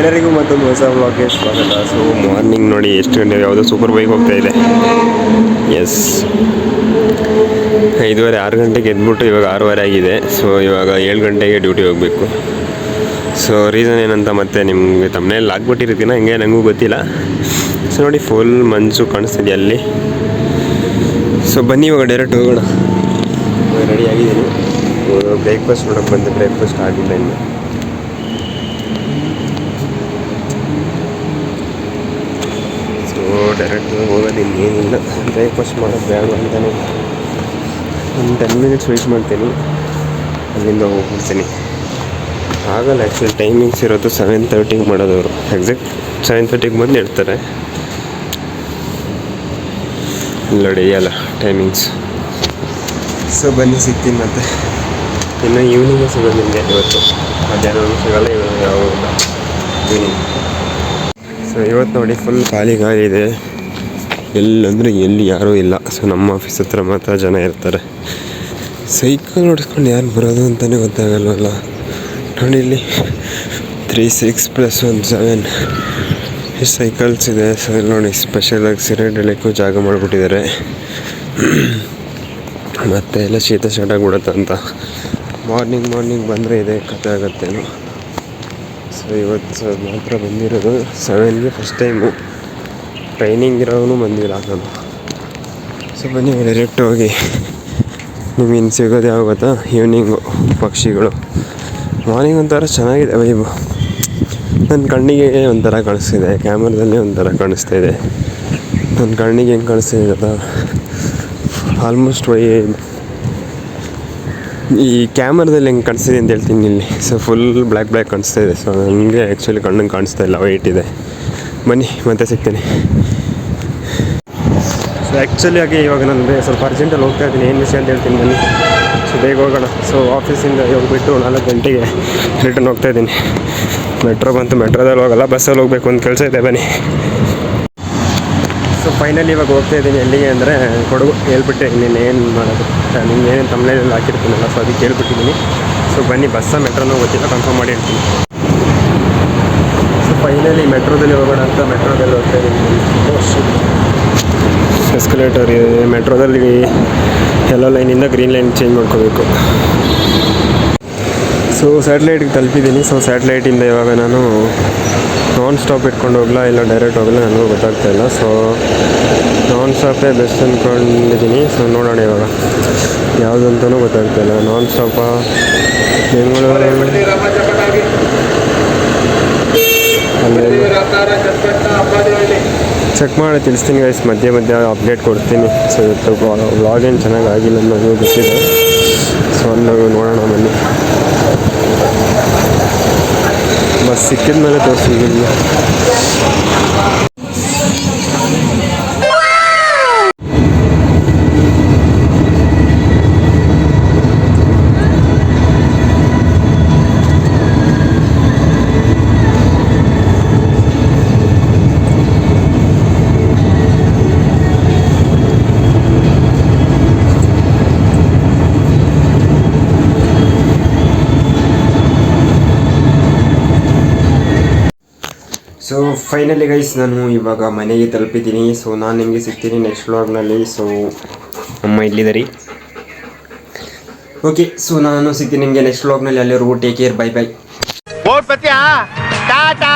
ಎಲ್ಲರಿಗೂ ಮತ್ತೊಂದು ಹೊಸ ಬ್ಲಾಗ್ಗೆ ಸ್ವಾಗತ. ಸೊ ಮಾರ್ನಿಂಗ್ ನೋಡಿ, ಎಷ್ಟು ಗಂಟೆ ಯಾವುದೋ ಸೂಪರ್ ಬೈಕ್ ಹೋಗ್ತಾ ಇದೆ. ಎಸ್ ಐದುವರೆ, ಆರು ಗಂಟೆಗೆ ಎದ್ಬಿಟ್ಟು ಇವಾಗ ಆರೂವರೆ ಆಗಿದೆ. ಸೊ ಇವಾಗ ಏಳು ಗಂಟೆಗೆ ಡ್ಯೂಟಿ ಹೋಗಬೇಕು. ಸೊ ರೀಸನ್ ಏನಂತ ಮತ್ತೆ ನಿಮಗೆ ತಮ್ಮನೇಲಿ ಹಾಕ್ಬಿಟ್ಟಿರ್ತೀನ. ಹಂಗೆ ನನಗೂ ಗೊತ್ತಿಲ್ಲ. ಸೊ ನೋಡಿ ಫುಲ್ ಮಂಜು ಕಾಣಿಸ್ತಿದೆ ಅಲ್ಲಿ. ಸೊ ಬನ್ನಿ ಇವಾಗ ಡೈರೆಕ್ಟ್ ಹೋಗೋಣ. ರೆಡಿ ಆಗಿದ್ದೀನಿ. ಬ್ರೇಕ್ಫಾಸ್ಟ್ ಮಾಡೋಕ್ಕೆ ಬಂದು. ಬ್ರೇಕ್ಫಾಸ್ಟ್ ಆಗಿಲ್ಲ ಇನ್ನು ಸೊ ಡೈರೆಕ್ಟ್ ಹೋಗೋದು ಇನ್ನೇನಿಲ್ಲ. ಬ್ರೇಕ್ಫಾಸ್ಟ್ ಮಾಡೋದು ಬೇಡ ಅಂತಾನೆ. ಒಂದು ಟೆನ್ ಮಿನಿಟ್ಸ್ ವೆಯ್ಟ್ ಮಾಡ್ತೀನಿ. ಅಲ್ಲಿಂದ ಹೋಗ್ಬಿಡ್ತೀನಿ. ಆಗಲ್ಲ ಆ್ಯಕ್ಚುಲಿ ಟೈಮಿಂಗ್ಸ್ ಇರೋದು ಸೆವೆನ್ ತರ್ಟಿಗೆ ಮಾಡೋದವರು. ಎಕ್ಸಾಕ್ಟ್ ಸೆವೆನ್ ತರ್ಟಿಗೆ ಬಂದು ಇಡ್ತಾರೆ ಇಲ್ಲ ನಡೆಯಲ್ಲ ಟೈಮಿಂಗ್ಸ್ ಸೊ ಬನ್ನಿ ಸಿಗ್ತೀನಿ ಮತ್ತೆ. ಇನ್ನು ಈವ್ನಿಂಗು ಸಿಗೋದು ನಿಮಗೆ ಇವತ್ತು? ಮಧ್ಯಾಹ್ನ ಸಿಗಲ್ಲ ಇವಾಗ ಯಾವ ಈವ್ನಿಂಗ್ ಸೊ ಇವತ್ತು ನೋಡಿ ಫುಲ್ ಖಾಲಿ ಖಾಲಿ ಇದೆ. ಎಲ್ಲಂದರೆ ಎಲ್ಲಿ ಯಾರೂ ಇಲ್ಲ. ಸೊ ನಮ್ಮ ಆಫೀಸ್ ಹತ್ರ ಮಾತ್ರ ಜನ ಇರ್ತಾರೆ. ಸೈಕಲ್ ಹೊಡ್ಸ್ಕೊಂಡು ಯಾರು ಬರೋದು ಅಂತಲೇ ಗೊತ್ತಾಗಲ್ವಲ್ಲ. ನೋಡಿ ಇಲ್ಲಿ three six plus one seven ಎಷ್ಟು ಸೈಕಲ್ಸ್ ಇದೆ. ಸೊ ಇಲ್ಲಿ ನೋಡಿ ಸ್ಪೆಷಲಾಗಿ ಸಿರೆಡ್ ಎಳೆಕ್ಕೂ ಜಾಗ ಮಾಡಿಬಿಟ್ಟಿದ್ದಾರೆ. ಮತ್ತೆ ಎಲ್ಲ ಶೀತ ಸ್ಟಾರ್ಟ್ ಆಗಿಬಿಡುತ್ತೆ ಅಂತ ಮಾರ್ನಿಂಗ್ ಮಾರ್ನಿಂಗ್ ಬಂದರೆ ಇದೇ. ಕತೆ ಆಗುತ್ತೇನೋ ಸೊ ಇವತ್ತು ಮಾತ್ರ ಬಂದಿರೋದು ಸೆವೆನ್ಗೆ ಫಸ್ಟ್ ಟೈಮು ಟ್ರೈನಿಂಗ್ ಇರೋನು ಬಂದಿಲ್ಲ ನಾನು ಸೊ ಬನ್ನಿ ಡೈರೆಕ್ಟ್ ಹೋಗಿ. ನಿಮ್ಗೆ ಇನ್ನು ಸಿಗೋದು ಯಾವ ಗೊತ್ತಾ? ಈವ್ನಿಂಗು ಪಕ್ಷಿಗಳು. ಮಾರ್ನಿಂಗ್ ಒಂಥರ ಚೆನ್ನಾಗಿದೆ ವೈಬು ನನ್ನ ಕಣ್ಣಿಗೆ ಒಂಥರ ಕಾಣಿಸ್ತಿದೆ, ಕ್ಯಾಮ್ರಾದಲ್ಲಿ ಒಂಥರ ಕಾಣಿಸ್ತಾ ಇದೆ ನನ್ನ ಕಣ್ಣಿಗೆ ಹೆಂಗೆ ಕಾಣಿಸ್ತಿದೆ ಗೊತ್ತಾ? ಆಲ್ಮೋಸ್ಟ್ ವೈ ಈ ಕ್ಯಾಮ್ರಾದಲ್ಲಿ ಹೆಂಗೆ ಕಾಣಿಸ್ತಿದೆ ಅಂತ ಹೇಳ್ತೀನಿ ಇಲ್ಲಿ. ಸೊ ಫುಲ್ ಬ್ಲ್ಯಾಕ್ ಬ್ಲ್ಯಾಕ್ ಕಾಣಿಸ್ತಾ ಇದೆ. ಸೊ ನನಗೆ ಆ್ಯಕ್ಚುಲಿ ಕಣ್ಣಿಗೆ ಕಾಣಿಸ್ತಾ ಇಲ್ಲ ವೈಟ್ ಇದೆ. ಬನ್ನಿ, ಮತ್ತೆ ಸಿಗ್ತೀನಿ. ಸೊ ಆ್ಯಕ್ಚುಲಿ ಆಗಿ ಇವಾಗ ನಾನು ಬೇ- ಸ್ವಲ್ಪ ಅರ್ಜೆಂಟಲ್ಲಿ ಹೋಗ್ತಾ ಇದ್ದೀನಿ. ಏನು ವಿಷಯ ಅಂತ ಹೇಳ್ತೀನಿ ಬನ್ನಿ. ಸೊ ಬೇಗ ಹೋಗೋಣ. ಸೊ ಆಫೀಸಿಂದ ಹೋಗ್ಬಿಟ್ಟು ನಾಲ್ಕು ಗಂಟೆಗೆ ರಿಟರ್ನ್ ಹೋಗ್ತಾ ಇದ್ದೀನಿ. ಮೆಟ್ರೋ ಬಂತು ಮೆಟ್ರೋದಲ್ಲಿ ಹೋಗಲ್ಲ ಬಸ್ಸಲ್ಲಿ ಹೋಗ್ಬೇಕು ಅಂತ ಕೆಲಸ ಇದೆ, ಬನ್ನಿ. ಫೈನಲಿ ಇವಾಗ ಹೋಗ್ತಾ ಇದ್ದೀನಿ ಎಲ್ಲಿಗೆ ಅಂದರೆ ಕೊಡಗು. ಹೇಳ್ಬಿಟ್ಟೆ ನೀನು ಏನು ಮಾಡೋದು? ನಿಮ್ಗೆ ಏನೇನು ತಮ್ಮನೇಲಿ ಹಾಕಿರ್ತೀನಲ್ಲ ಸೊ ಅದಕ್ಕೆ ಹೇಳ್ಬಿಟ್ಟಿದ್ದೀನಿ. ಸೊ ಬನ್ನಿ ಬಸ್ಸ ಮೆಟ್ರೋನೂ ಗೊತ್ತಿಲ್ಲ ಕನ್ಫರ್ಮ್ ಮಾಡಿ ಹೇಳ್ತೀನಿ. ಸೊ ಫೈನಲಿ ಮೆಟ್ರೋದಲ್ಲಿ ಹೋಗೋಣ ಅಂತ ಮೆಟ್ರೋದಲ್ಲಿ ಹೋಗ್ತಾ ಇದ್ದೀನಿ. ಎಸ್ಕಲೇಟರ್ ಇದೆ. ಮೆಟ್ರೋದಲ್ಲಿ ಎಲ್ಲೋ ಲೈನಿಂದ ಗ್ರೀನ್ ಲೈನ್ ಚೇಂಜ್ ಮಾಡ್ಕೋಬೇಕು. ಸೊ ಸ್ಯಾಟಲೈಟ್ಗೆ ತಲುಪಿದ್ದೀನಿ. ಸೊ ಸ್ಯಾಟಲೈಟಿಂದ ಇವಾಗ ನಾನ್ ಸ್ಟಾಪ್ ಇಟ್ಕೊಂಡು ಹೋಗ್ಲಾ ಇಲ್ಲ ಡೈರೆಕ್ಟ್ ಹೋಗಲ್ಲ ನನಗೂ ಗೊತ್ತಾಗ್ತಾ ಇಲ್ಲ. ಸೊ ನಾನ್ ಸ್ಟಾಪೇ ಬೆಸ್ಟ್ ಅಂದ್ಕೊಂಡಿದ್ದೀನಿ ಸೊ ನೋಡೋಣ ಇವಾಗ. ಯಾವುದಂತನೂ ಗೊತ್ತಾಗ್ತಾ ಇಲ್ಲ. ನಾನ್ ಸ್ಟಾಪ ಬೆಂಗಳೂರು ಚೆಕ್ ಮಾಡಿ ತಿಳಿಸ್ತೀನಿ ಗೈಸ್ ಮಧ್ಯೆ ಮಧ್ಯೆ ಅಪ್ಡೇಟ್ ಕೊಡ್ತೀನಿ. ಸೊ ಇವತ್ತು ಏನು ಚೆನ್ನಾಗಿ ಆಗಿಲ್ಲ ಅನ್ನೋದು ಗೊತ್ತಿದೆ. ಸೊ ಅಂದಾಗ ನೋಡೋಣ ಬನ್ನಿ. बस कितना का दस रुपये ಸೊ ಫೈನಲಿ ಗೈಸ್ ನಾನು ಇವಾಗ ಮನೆಗೆ ತಲುಪಿದ್ದೀನಿ. ಸೊ ನಾನು ನಿಮಗೆ ಸಿಗ್ತೀನಿ ನೆಕ್ಸ್ಟ್ ವ್ಲಾಗ್ನಲ್ಲಿ ಸೊ ಅಮ್ಮ ಇಲ್ಲಿದ್ದಾರೆ ಓಕೆ ಸೊ ನಾನು ಸಿಗ್ತೀನಿ ನಿಮಗೆ ನೆಕ್ಸ್ಟ್ ವ್ಲಾಗ್ನಲ್ಲಿ ಅಲ್ಲಿವರೆಗೂ take care bye bye tata!